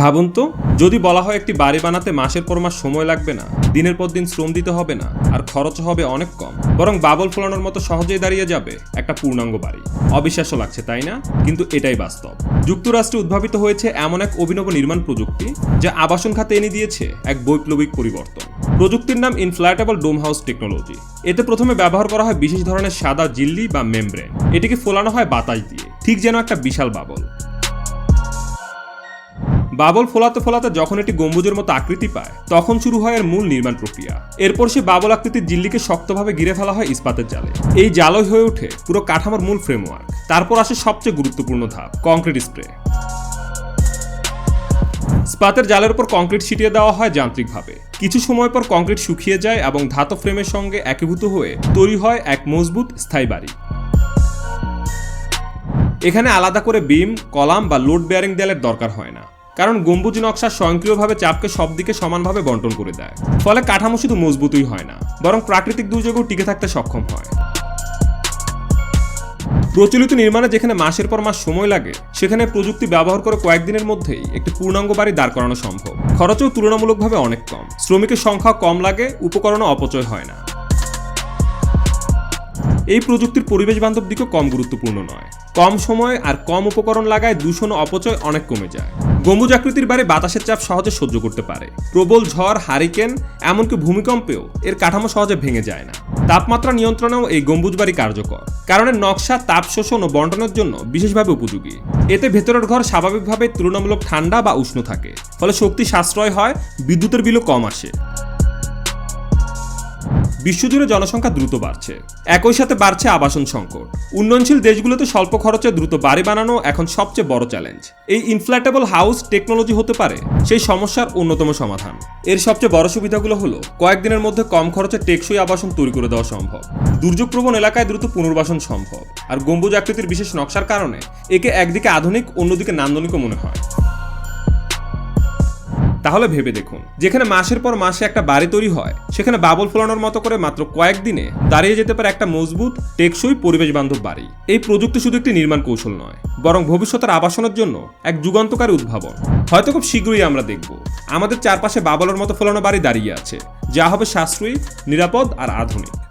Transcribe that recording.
ভাবুন তো, যদি বলা হয় একটি বাড়ি বানাতে মাসের পর মাস সময় লাগবে না, দিনের পর দিন শ্রম দিতে হবে না, আর খরচ হবে অনেক কম, বরং বাবল ফোলানোর মতো সহজেই দাঁড়িয়ে যাবে একটা পূর্ণাঙ্গ বাড়ি। অবিশ্বাস্য লাগছে, তাই না? কিন্তু এটাই বাস্তব। যুক্তরাষ্ট্রে উদ্ভাবিত হয়েছে এমন এক অভিনব নির্মাণ প্রযুক্তি, যা আবাসন খাতে এনে দিয়েছে এক বৈপ্লবিক পরিবর্তন। প্রযুক্তির নাম ইনফ্ল্যাটেবল ডোম হাউস টেকনোলজি এতে প্রথমে ব্যবহার করা হয় বিশেষ ধরনের সাদা জিল্লি বা মেমব্রেন। এটিকে ফোলানো হয় বাতাস দিয়ে, ঠিক যেন একটা বিশাল বাবল। বাবল ফোলাতে ফোলাতে যখন এটি গম্বুজের মতো আকৃতি পায়, তখন শুরু হয় এর মূল নির্মাণ প্রক্রিয়া। এরপর সে বাবল আকৃতির জিল্লিকে শক্তভাবে ঘিরে ফেলা হয় ইস্পাতের জালে। এই জালই হয়ে ওঠে পুরো কাঠামোর মূল ফ্রেমওয়ার্ক তারপর আসে সবচেয়ে গুরুত্বপূর্ণ ধাপ কংক্রিট স্প্রে স্পাতের জালের উপর কংক্রিট ছিটিয়ে দেওয়া হয় যান্ত্রিকভাবে। কিছু সময় পর কংক্রিট শুকিয়ে যায় এবং ধাতব ফ্রেমের সঙ্গে একীভূত হয়ে তৈরি হয় এক মজবুত, স্থায়ী বাড়ি। এখানে আলাদা করে বিম, কলাম বা লোড বেয়ারিং দেয়ালের দরকার হয় না। কারণ গম্বুজ নকশা স্বয়ংক্রিয়ভাবে চাপকে সব দিকে সমানভাবে বন্টন করে দেয়। ফলে কাঠামো শুধু মজবুতই হয় না, বরং প্রাকৃতিক দুর্যোগও টিকে থাকতে সক্ষম হয়। প্রচলিত নির্মাণে যেখানে মাসের পর মাস সময় লাগে, সেখানে প্রযুক্তি ব্যবহার করে কয়েকদিনের মধ্যেই একটি পূর্ণাঙ্গ বাড়ি দাঁড় করানো সম্ভব। খরচও তুলনামূলকভাবে অনেক কম। শ্রমিকের সংখ্যা কম লাগে, উপকরণও অপচয় হয় না। এই প্রযুক্তির পরিবেশ বান্ধব দিকও কম গুরুত্বপূর্ণ নয়। কম সময় আর কম উপকরণ লাগায় দূষণ অপচয় অনেক কমে যায়। গম্বুজ আকৃতির বাড়ি বাতাসের চাপ সহজে সহ্য করতে পারে। প্রবল ঝড়, হারিকেন, এমনকি ভূমিকম্পেও এর কাঠামো সহজে ভেঙে যায় না। তাপমাত্রা নিয়ন্ত্রণেও এই গম্বুজ বাড়ি কার্যকর, কারণ নকশা, তাপ শোষণ ও বন্টনের জন্য বিশেষভাবে উপযোগী। এতে ভেতরের ঘর স্বাভাবিকভাবে তুলনামূলক ঠান্ডা বা উষ্ণ থাকে, ফলে শক্তি সাশ্রয় হয়, বিদ্যুতের বিলও কম আসে। বিশ্বজুড়ে জনসংখ্যা দ্রুত বাড়ছে। একই সাথে বাড়ছে আবাসন সংকট। উন্নয়নশীল দেশগুলোতে স্বল্প খরচে দ্রুত বাড়ি বানানো এখন সবচেয়ে বড় চ্যালেঞ্জ। এই ইনফ্ল্যাটেবল হাউস টেকনোলজি হতে পারে সেই সমস্যার অন্যতম সমাধান। এর সবচেয়ে বড় সুবিধাগুলো হলো, কয়েকদিনের মধ্যে কম খরচে টেকসই আবাসন তৈরি করে দেওয়া সম্ভব। দুর্যোগপ্রবণ এলাকায় দ্রুত পুনর্বাসন সম্ভব। আর গম্বুজ আকৃতির বিশেষ নকশার কারণে একে একদিকে আধুনিক, অন্যদিকে নান্দনিকও মনে হয়। তাহলে ভেবে দেখুন। যেখানে মাসের পর মাসে একটা বাড়ি তৈরি হয়, সেখানে বাবল ফোলানোর মতো করে মাত্র কয়েকদিনে দাঁড়িয়ে যেতে পারে একটা মজবুত, টেকসই পরিবেশ বান্ধব বাড়ি। এই প্রযুক্তি শুধু একটি নির্মাণ কৌশল নয়, বরং ভবিষ্যতের আবাসনের জন্য এক যুগান্তকারী উদ্ভাবন। হয়তো খুব শীঘ্রই আমরা দেখব। আমাদের চারপাশে বাবলের মতো ফোলানো বাড়ি দাঁড়িয়ে আছে। যা হবে সাশ্রয়ী, নিরাপদ আর আধুনিক।